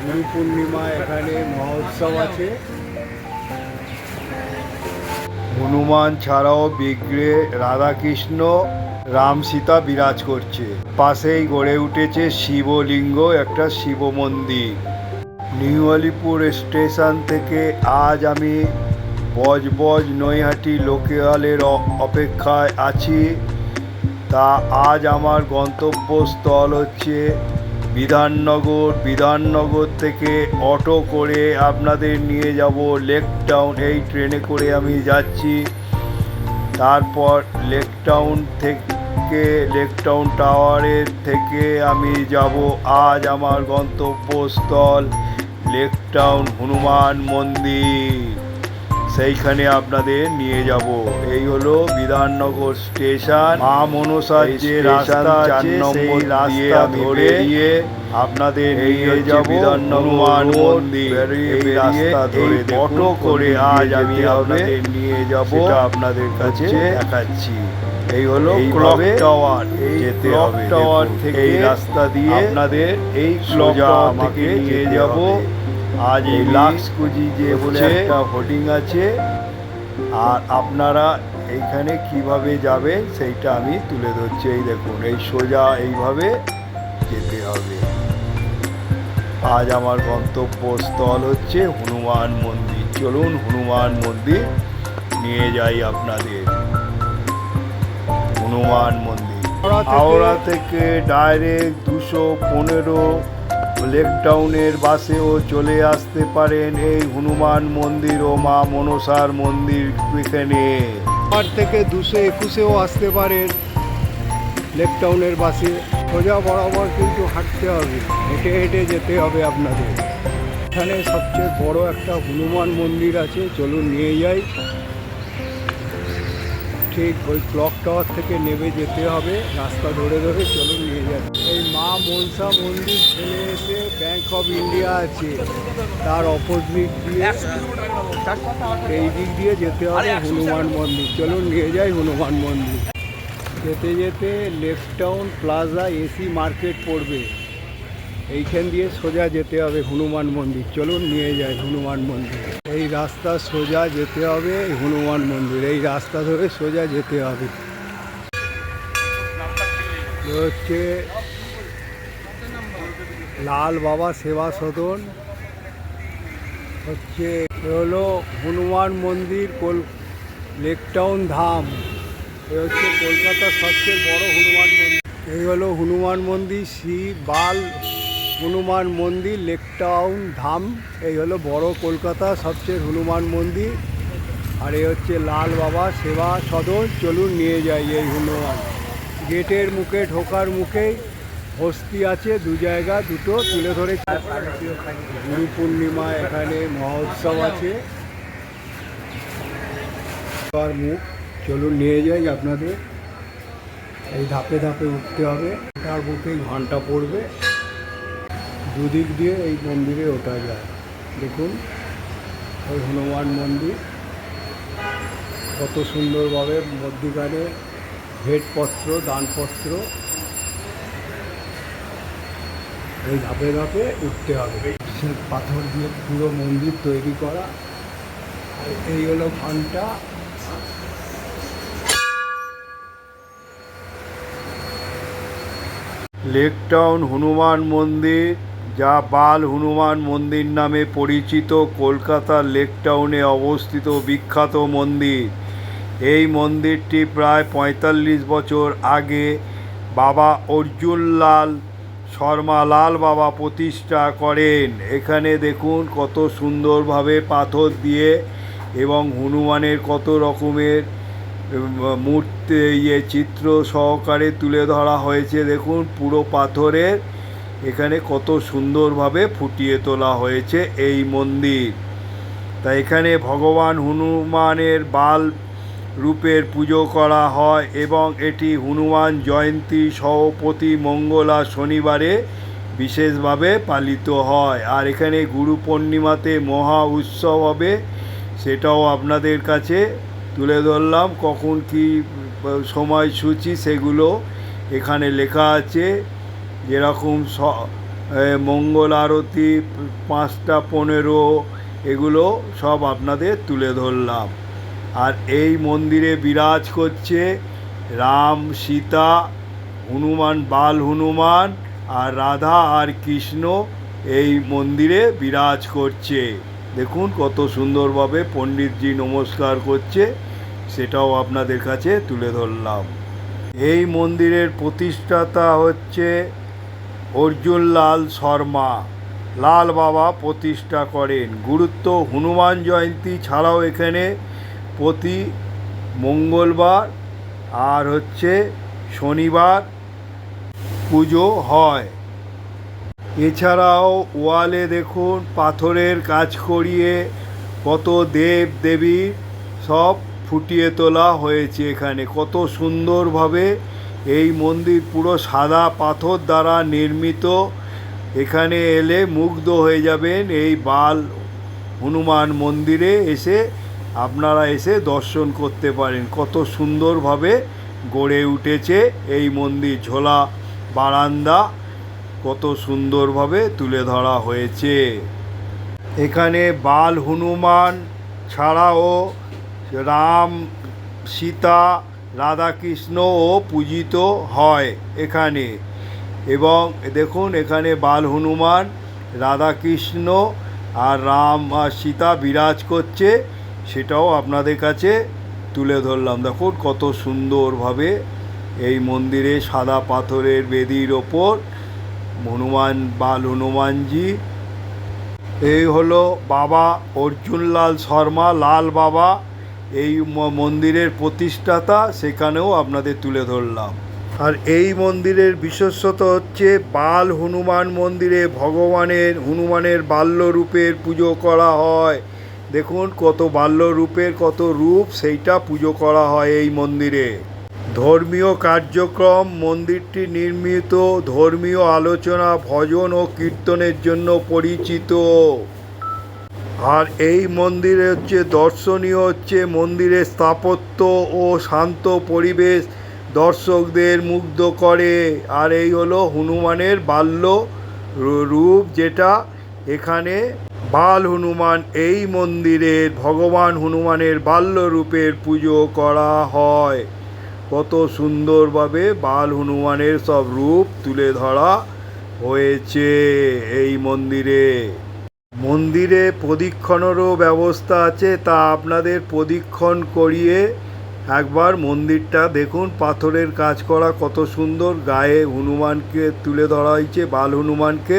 গুরু পূর্ণিমা এখানে মহোৎসব আছে। হনুমান ছাড়াও বিগ্রে রাধাকৃষ্ণ, রাম সীতা বিরাজ করছে। পাশেই গড়ে উঠেছে শিবলিঙ্গ, একটা শিব মন্দির নিউ আলিপুর স্টেশন থেকে আজ আমি বজবজ নৈহাটি লোকালের অপেক্ষায় আছি। তা আজ আমার গন্তব্যস্থল হচ্ছে বিধাননগর বিধাননগর থেকে অটো করে আপনাদের নিয়ে যাব লেক টাউন। এই ট্রেনে করে আমি যাচ্ছি। তারপর লেক টাউন থেকে, লেক টাউন টাওয়ারের থেকে আমি যাব। আজ আমার গন্তব্যস্থল লেক টাউন হনুমান মন্দির। সেইখানে আপনাদের নিয়ে যাব। এই হলো বিধাননগর স্টেশন। মা মনসার যে রাস্তা আছে সেই রাস্তা ধরে গিয়ে আপনাদের নিয়ে যাব। হনুমান মন্দির। এই রাস্তা ধরে অটো করে আজ আমি আপনাদের নিয়ে যাব আপনাদের কাছে দেখাচ্ছি। এই হলো ক্লক টাওয়ার এই ক্লক টাওয়ার থেকে এই রাস্তা দিয়ে আপনাদের এই ক্লক টাওয়ার থেকে নিয়ে যাব। আজ এই লাক্স কুজি যে বলে একটা হোর্ডিং আছে আর আপনারা এইখানে কীভাবে যাবেন সেইটা আমি তুলে ধরছি। এই দেখুন এই সোজা এইভাবে যেতে হবে। আজ আমার গন্তব্যস্থল হচ্ছে হনুমান মন্দির। চলুন হনুমান মন্দির নিয়ে যাই আপনাদের। হনুমান মন্দির। হাওড়া থেকে ডাইরেক্ট দুশো পনেরো লেক টাউনের বাসেও চলে আসতে পারেন এই হনুমান মন্দির ও মা মনসার মন্দির এখানে। আর থেকে দুশো একুশেও আসতে পারেন লেক টাউনের বাসে। সোজা বরাবর কিন্তু হাঁটতে হবে, হেঁটে হেঁটে যেতে হবে আপনাদের। এখানে সবচেয়ে বড় একটা হনুমান মন্দির আছে, চলুন নিয়ে যাই। ঠিক ওই ক্লক টাওয়ার থেকে নেমে যেতে হবে, রাস্তা ধরে ধরে চলুন নিয়ে যাবে এই মা মনসা মন্দির ছেড়ে এসে ব্যাংক অফ ইন্ডিয়া আছে। তার অপোজিট দিয়ে এই দিক দিয়ে যেতে হবে হনুমান মন্দির। চলুন নিয়ে যাই হনুমান মন্দির। যেতে যেতে left town plaza AC market পড়বে। এইখান দিয়ে সোজা যেতে হবে হনুমান মন্দির। চলুন নিয়ে যাই হনুমান মন্দির। এই রাস্তা সোজা যেতে হবে হনুমান মন্দির। এই রাস্তা ধরে সোজা যেতে হবে। হচ্ছে লাল বাবা সেবা সদন। হচ্ছে হলো হনুমান মন্দির, কল লেকটাউন ধাম। এ হচ্ছে কলকাতার সবচেয়ে বড় হনুমান মন্দির। এই হলো হনুমান মন্দির, শ্রী বাল হনুমান মন্দির লেকটাউন ধাম। এই হলো বড় কলকাতা সবচেয়ে হনুমান মন্দির। আর এই হচ্ছে লাল বাবা সেবা সদন। চলুন নিয়ে যাই এই হনুমান। গেটের মুখে, ঢোকার মুখেই হস্তি আছে, দু জায়গা, দুটো, তুলে ধরে গুরু পূর্ণিমা এখানে মহোৎসব আছে। মুখ, চলুন নিয়ে যাই আপনাদের। এই ধাপে ধাপে উঠতে হবে। তার বুকেই ঘণ্টা পড়বে। দুদিক দিয়ে এই মন্দিরে ওঠা যায়। দেখুন, ওই হনুমান মন্দির। কত সুন্দরভাবে মধ্যিখানে ভেটপত্র, দানপত্র এই ধাপে ধাপে উঠতে হবে। সে পাথর দিয়ে পুরো মন্দির তৈরি করা। এই হলো ঘণ্টা। লেক টাউন হনুমান মন্দির, যা বাল হনুমান মন্দির নামে পরিচিত কলকাতার লেক টাউনে অবস্থিত বিখ্যাত মন্দির। এই মন্দিরটি প্রায় পঁয়তাল্লিশ বছর আগে বাবা অর্জুনলাল শর্মা লাল বাবা প্রতিষ্ঠা করেন। এখানে দেখুন কত সুন্দরভাবে পাথর দিয়ে এবং হনুমানের কত রকমের মূর্তি ইয়ে চিত্র সহকারে তুলে ধরা হয়েছে। দেখুন পুরো পাথরের এখানে কত সুন্দরভাবে ফুটিয়ে তোলা হয়েছে এই মন্দির। তা এখানে ভগবান হনুমানের বাল রূপের পুজো করা হয় এবং এটি হনুমান জয়ন্তী সহ প্রতি মঙ্গলা শনিবারে বিশেষভাবে পালিত হয়। আর এখানে গুরু পূর্ণিমাতে মহা উৎসব হবে, সেটাও আপনাদের কাছে তুলে ধরলাম। কখন কি সময়সূচি সেগুলো এখানে লেখা আছে। যেরকম স মঙ্গল আরতি, পাঁচটা পনেরো, এগুলো সব আপনাদের তুলে ধরলাম। আর এই মন্দিরে বিরাজ করছে রাম, সীতা, হনুমান, বাল হনুমান আর রাধা আর কৃষ্ণ এই মন্দিরে বিরাজ করছে। দেখুন কত সুন্দরভাবে পণ্ডিতজি নমস্কার করছে, সেটাও আপনাদের কাছে তুলে ধরলাম। এই মন্দিরের প্রতিষ্ঠাতা হচ্ছে অর্জুন লাল শর্মা। লাল বাবা প্রতিষ্ঠা করেন। গুরুত্ব হনুমান জয়ন্তী ছাড়াও এখানে প্রতি মঙ্গলবার আর হচ্ছে শনিবার পুজো হয়। এছাড়াও ওয়ালে দেখুন পাথরের কাজ করিয়ে কত দেব দেবী সব ফুটিয়ে তোলা হয়েছে এখানে। কত সুন্দরভাবে এই মন্দির পুরো সাদা পাথর দ্বারা নির্মিত। এখানে এলে মুগ্ধ হয়ে যাবেন এই বাল হনুমান মন্দিরে এসে আপনারা এসে দর্শন করতে পারেন। কত সুন্দরভাবে গড়ে উঠেছে এই মন্দির, ঝোলা বারান্দা। কত সুন্দরভাবে তুলে ধরা হয়েছে। এখানে বাল হনুমান ছাড়াও রাম, সীতা রাধাকৃষ্ণও পূজিত হয় এখানে। এবং দেখুন, এখানে বাল হনুমান, রাধাকৃষ্ণ আর রাম আর সীতা বিরাজ করছে। সেটাও আপনাদের কাছে তুলে ধরলাম। দেখুন কত সুন্দরভাবে এই মন্দিরে সাদা পাথরের বেদির ওপর হনুমান বাল হনুমানজি, এই হলো বাবা অর্জুনলাল শর্মা, লাল বাবা, এই মন্দিরের প্রতিষ্ঠাতা, সেখানেও আপনাদের তুলে ধরলাম। আর এই মন্দিরের বিশেষত হচ্ছে বাল হনুমান মন্দিরে ভগবানের, হনুমানের বাল্যরূপের পুজো করা হয়। দেখুন কত বাল্যরূপের কত রূপ, সেইটা পুজো করা হয় এই মন্দিরে। ধর্মীয় কার্যক্রম, মন্দিরটি নির্মিত, ধর্মীয় আলোচনা, ভজন ও কীর্তনের জন্য পরিচিত। আর এই মন্দিরে হচ্ছে দর্শনীয় হচ্ছে মন্দিরের স্থাপত্য ও শান্ত পরিবেশ দর্শকদের মুগ্ধ করে। আর এই হলো হনুমানের বাল্য রূপ যেটা এখানে বাল হনুমান এই মন্দিরের, ভগবান হনুমানের বাল্য রূপের পুজো করা হয়। কত সুন্দরভাবে বাল হনুমানের সব রূপ তুলে ধরা হয়েছে এই মন্দিরে। মন্দিরে প্রদীক্ষণেরও ব্যবস্থা আছে, তা আপনাদের প্রদীক্ষণ করিয়ে একবার মন্দিরটা দেখুন। পাথরের কাজ করা কত সুন্দর, গায়ে হনুমানকে তুলে ধরা হয়েছে, বাল হনুমানকে।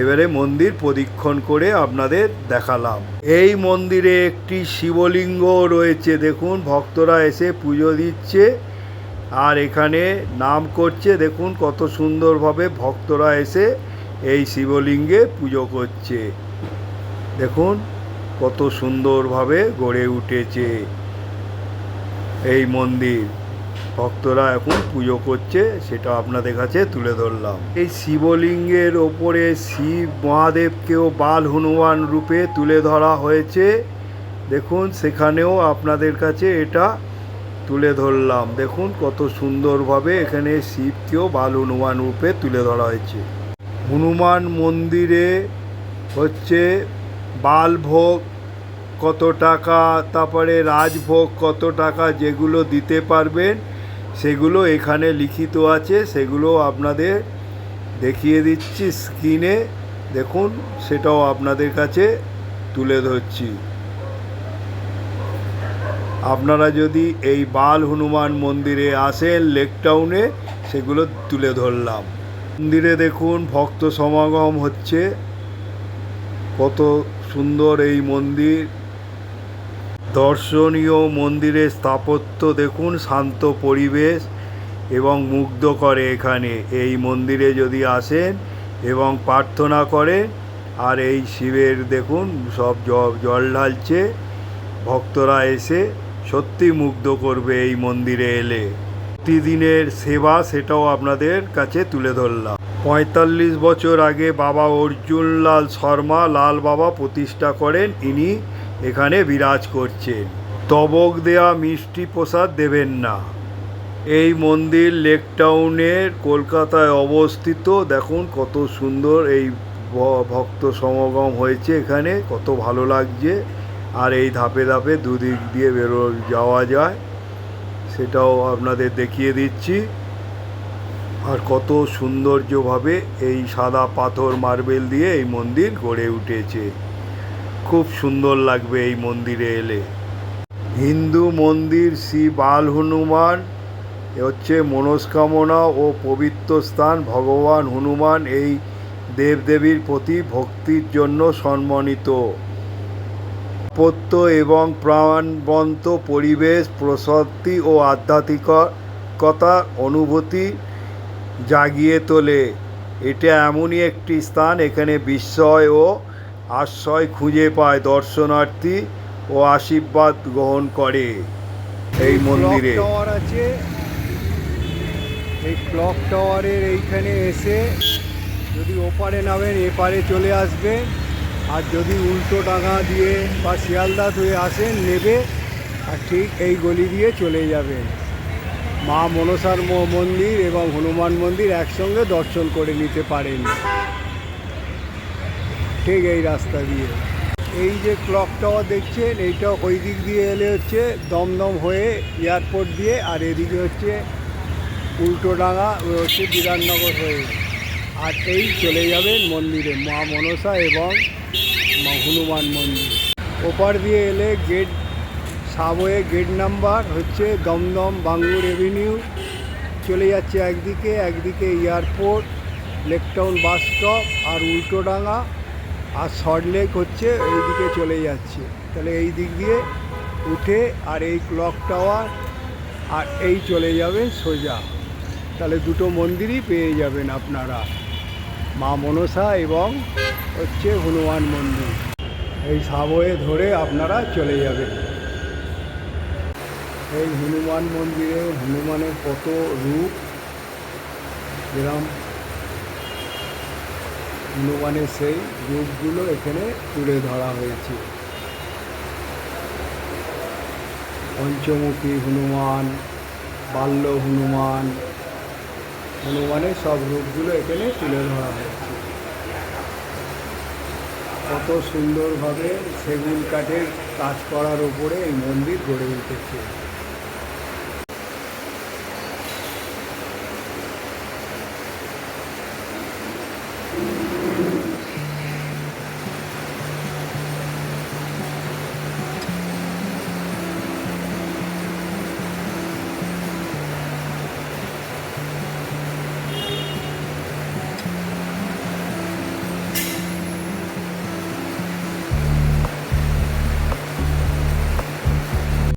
এবারে মন্দির প্রদীক্ষণ করে আপনাদের দেখালাম। এই মন্দিরে একটি শিবলিঙ্গ রয়েছে, দেখুন, ভক্তরা এসে পুজো দিচ্ছে আর এখানে নাম করছে, দেখুন, কত সুন্দরভাবে ভক্তরা এসে এই শিবলিঙ্গে পুজো করছে। দেখুন, কত সুন্দরভাবে গড়ে উঠেছে এই মন্দির। ভক্তরা এখন পুজো করছে, সেটা আপনাদের কাছে তুলে ধরলাম। এই শিবলিঙ্গের ওপরে শিব মহাদেবকেও বাল হনুমান রূপে তুলে ধরা হয়েছে। দেখুন, সেখানেও আপনাদের কাছে এটা তুলে ধরলাম। দেখুন, কত সুন্দরভাবে এখানে শিবকেও বাল হনুমান রূপে তুলে ধরা হয়েছে। হনুমান মন্দিরে হচ্ছে বালভোগ কত টাকা, তারপরে রাজভোগ কত টাকা, যেগুলো দিতে পারবেন। সেগুলো এখানে লিখিত আছে, সেগুলো আপনাদের দেখিয়ে দিচ্ছি স্ক্রিনে। দেখুন, সেটাও আপনাদের কাছে তুলে ধরছি। আপনারা যদি এই বাল হনুমান মন্দিরে আসেন, লেক টাউনে, সেগুলো তুলে ধরলাম। মন্দিরে দেখুন, ভক্ত সমাগম হচ্ছে। কত সুন্দর এই মন্দির। দর্শনীয় মন্দিরের স্থাপত্য দেখুন, শান্ত পরিবেশ এবং মুগ্ধ করে এখানে। এই মন্দিরে যদি আসেন এবং প্রার্থনা করেন, আর এই শিবের দেখুন, সব জল ঢালছে, ভক্তরা এসে সত্যি মুগ্ধ করবে এই মন্দিরে এলে। প্রতিদিনের সেবা সেটাও আপনাদের কাছে তুলে ধরলাম। পঁয়তাল্লিশ বছর আগে বাবা অর্জুনলাল শর্মা, লাল বাবা প্রতিষ্ঠা করেন। ইনি এখানে বিরাজ করছেন তবক দেয়া মিষ্টি প্রসাদ দেবেন না। এই মন্দির লেক টাউনের কলকাতায় অবস্থিত। দেখুন কত সুন্দর এই ভক্ত সমাগম হয়েছে এখানে। কত ভালো লাগছে। আর এই ধাপে ধাপে দুদিক দিয়ে বেরো, যাওয়া যায়। সেটাও আপনাদের দেখিয়ে দিচ্ছি। আর কত সৌন্দর্যভাবে এই সাদা পাথর মার্বেল দিয়ে এই মন্দির গড়ে উঠেছে। খুব সুন্দর লাগবে এই মন্দিরে এলে। হিন্দু মন্দির, শ্রী বাল হনুমান হচ্ছে মনস্কামনা ও পবিত্র স্থান। ভগবান হনুমান এই দেবদেবীর প্রতি ভক্তির জন্য সম্মানিত। পত্য এবং প্রাণবন্ত পরিবেশ প্রশস্তি ও আধ্যাত্মিকতার অনুভূতি জাগিয়ে তোলে। এটা এমনই একটি স্থান, এখানে বিস্ময় ও আশ্রয় খুঁজে পায় দর্শনার্থী ও আশীর্বাদ গ্রহণ করে এই মন্দিরে। টাওয়ার আছে। এই ক্লক টাওয়ারের এইখানে এসে যদি ওপারে নামেন এপারে চলে আসবে। আর যদি উল্টো ডাঙা দিয়ে বা শিয়ালদা হয়ে আসেন নেবে আর ঠিক এই গলি দিয়ে চলে যাবেন মা মনসার ম- মন্দির এবং হনুমান মন্দির একসঙ্গে দর্শন করে নিতে পারেন। ঠিক এই রাস্তা দিয়ে। এই যে ক্লক টাওয়ার দেখছেন এইটা ওই দিক দিয়ে এলে হচ্ছে দমদম হয়ে এয়ারপোর্ট দিয়ে আর এদিকে হচ্ছে উল্টোডাঙা হচ্ছে বিধাননগর হয়ে। আর এই চলে যাবেন মন্দিরে, মা মনসা এবং হনুমান মন্দির। ওপার দিয়ে এলে গেট সাবওয়ে গেট নাম্বার হচ্ছে দমদম বাঙ্গুর এভিনিউ চলে যাচ্ছে একদিকে একদিকে airport Lake Town bus stop আর উল্টোডাঙা আর শর্ট লেক হচ্ছে এই দিকে চলে যাচ্ছে। তাহলে এই দিক দিয়ে উঠে আর এই ক্লক টাওয়ার আর এই চলে যাবেন সোজা। তাহলে দুটো মন্দিরই পেয়ে যাবেন আপনারা। মা মনসা এবং হচ্ছে হনুমান মন্দির। এই সাবয়ে ধরে আপনারা চলে যাবেন। এই হনুমান মন্দিরে হনুমানের কত রূপ? এরম হনুমানের সেই রূপগুলো এখানে তুলে ধরা হয়েছে। পঞ্চমুখী হনুমান, বাল্য হনুমান হনুমানের সব রূপগুলো এখানে তুলে ধরা হয়েছে। কত সুন্দরভাবে সেগুন কাঠের কাজ করার ওপরে এই মন্দির গড়ে উঠেছে।